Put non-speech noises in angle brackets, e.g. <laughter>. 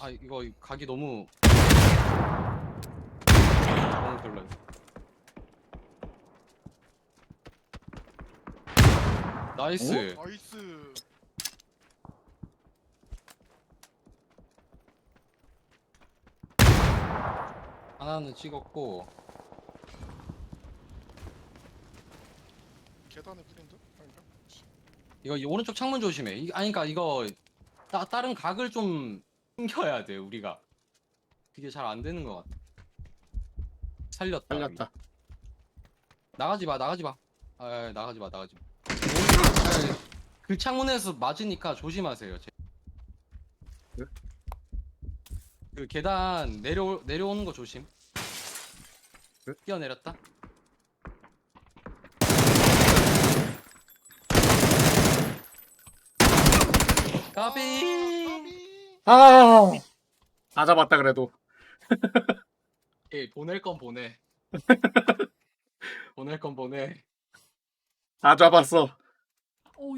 아 이거 각이 너무 너무 별로야. 나이스. 나이스. 하나는 찍었고 계단에 뿌린다? 아닌가? 씨. 이거 이 오른쪽 창문 조심해. 이, 아니 그러니까 이거 따, 다른 각을 좀 숨겨야 돼 우리가. 그게 잘 안 되는 것 같아. 살렸다. 살렸다. 나가지 마, 나가지 마. 아, 아, 나가지 마, 나가지 마. 아, 그 창문에서 맞으니까 조심하세요. 제- 네? 그 계단 내려 내려오는 거 조심. 네? 뛰어내렸다. 까비. 까비. 아, 다 잡았다 그래도. <laughs> 예, 보낼 건 보내. <laughs> 보낼 건 보내. 다 잡았어.